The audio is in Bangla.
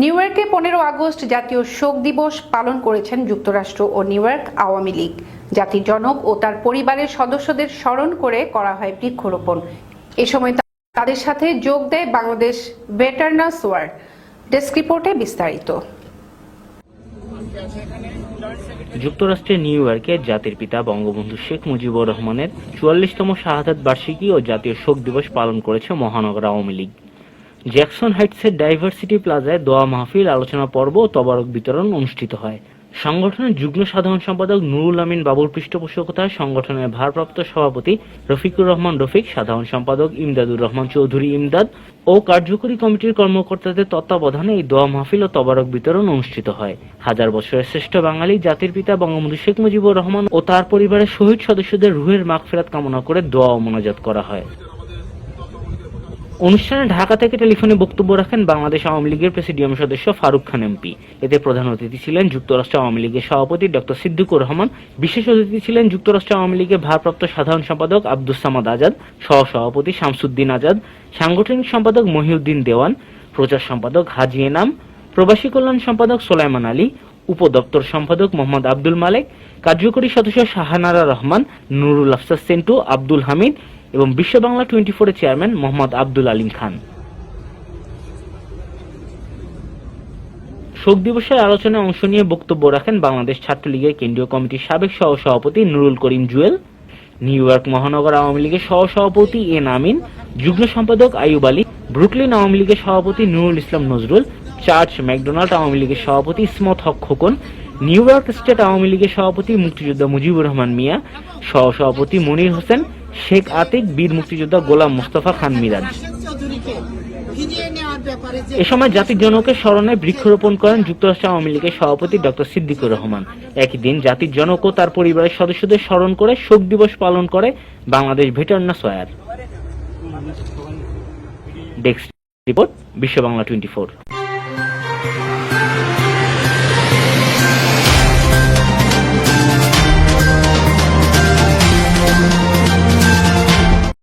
নিউ ইয়র্কে পনেরো আগস্ট জাতীয় শোক দিবস পালন করেছেন যুক্তরাষ্ট্র ও নিউ ইয়র্ক আওয়ামী লীগ। জাতির জনক ও তার পরিবারের সদস্যদের স্মরণ করে করা হয় বৃক্ষরোপণ। এ সময় তাদের সাথে যোগ দেয় বাংলাদেশ ভেটারনাস ওয়ার ডেস্ক রিপোর্টে বিস্তারিত। যুক্তরাষ্ট্রের নিউ ইয়র্কে জাতির পিতা বঙ্গবন্ধু শেখ মুজিবুর রহমানের চুয়াল্লিশতম শাহাদাত বার্ষিকী ও জাতীয় শোক দিবস পালন করেছে মহানগর আওয়ামী লীগ। জ্যাকসন হাইটসের ডাইভার্সিটি প্লাজায় দোয়া মাহফিল, আলোচনা পর্ব ও তবারক বিতরণ অনুষ্ঠিত হয়। সংগঠনের যুগ্ম সাধারণ সম্পাদক নুরুল আমিন বাবুর পৃষ্ঠপোষকতায় সংগঠনের ভারপ্রাপ্ত সভাপতি রফিকুর রহমান রফিক, সাধারণ সম্পাদক ইমদাদুর রহমান চৌধুরী ইমদাদ ও কার্যকরী কমিটির কর্মকর্তাদের তত্ত্বাবধানে এই দোয়া মাহফিল ও তবারক বিতরণ অনুষ্ঠিত হয়। হাজার বছরের শ্রেষ্ঠ বাঙালি জাতির পিতা বঙ্গবন্ধু শেখ মুজিবুর রহমান ও তার পরিবারের শহীদ সদস্যদের রুহের মাগফেরাত কামনা করে দোয়া ও মোনাজাত করা হয়। অনুষ্ঠানে ঢাকা থেকে টেলিফোনে বক্তব্য রাখেন বাংলাদেশ আওয়ামী লীগের প্রেসিডিয়াম সদস্য ফারুক খান এমপি। এতে প্রধান অতিথি ছিলেন যুক্তরাষ্ট্র আওয়ামী লীগের সভাপতি ডক্টর সিদ্দিকুর রহমান, বিশেষ অতিথি ছিলেন যুক্তরাষ্ট্র আওয়ামী লীগের ভারপ্রাপ্ত সাধারণ সম্পাদক আব্দুস সামাদ আজাদ সহ সভাপতি শামসুদ্দিন আজাদ, সাংগঠনিক সম্পাদক মহিউদ্দিন দেওয়ান, প্রচার সম্পাদক হাজি এনাম, প্রবাসী কল্যাণ সম্পাদক সোলাইমান আলী, উপদপ্তর সম্পাদক মোহাম্মদ আব্দুল মালেক, কার্যকরী সদস্য শাহানারা রহমান, নুরুল আফসার সেন্টু, আব্দুল হামিদ এবং বিশ্ব বাংলা টোয়েন্টি ফোরের চেয়ারম্যান মোহাম্মদ আব্দুল আলিম খান। শোক দিবসের আলোচনায় অংশ নিয়ে বক্তব্য রাখেন বাংলাদেশ ছাত্রলীগের কেন্দ্রীয় কমিটির সাবেক সহ সভাপতি নুরুল করিম জুয়েল, নিউ ইয়র্ক মহানগর আওয়ামী লীগের সহ সভাপতি এন আমিন যুগ্ম সম্পাদক আইয়ুব আলী, ব্রুকলিন আওয়ামী লীগের সভাপতি নুরুল ইসলাম নজরুল, চার্চ ম্যাকডোনাল্ড আওয়ামী লীগের সভাপতি Ismat Haque Khokon New York State Awami লীগের সভাপতি মুক্তিযোদ্ধা মুজিবুর রহমান মিয়া সহ সভাপতি মনির হোসেন, শেখ আতিক, বীর মুক্তিযোদ্ধা গোলাম মোস্তফা খান মিরাজ। এ সময় জাতির জনকের স্মরণে বৃক্ষরোপণ করেন যুক্তরাষ্ট্র আওয়ামী লীগের সভাপতি ডক্টর সিদ্দিকুর রহমান। একই দিন জাতির জনক ও তার পরিবারের সদস্যদের স্মরণ করে শোক দিবস পালন করে Bangladesh veterans war desk report, Bishwa Bangla twenty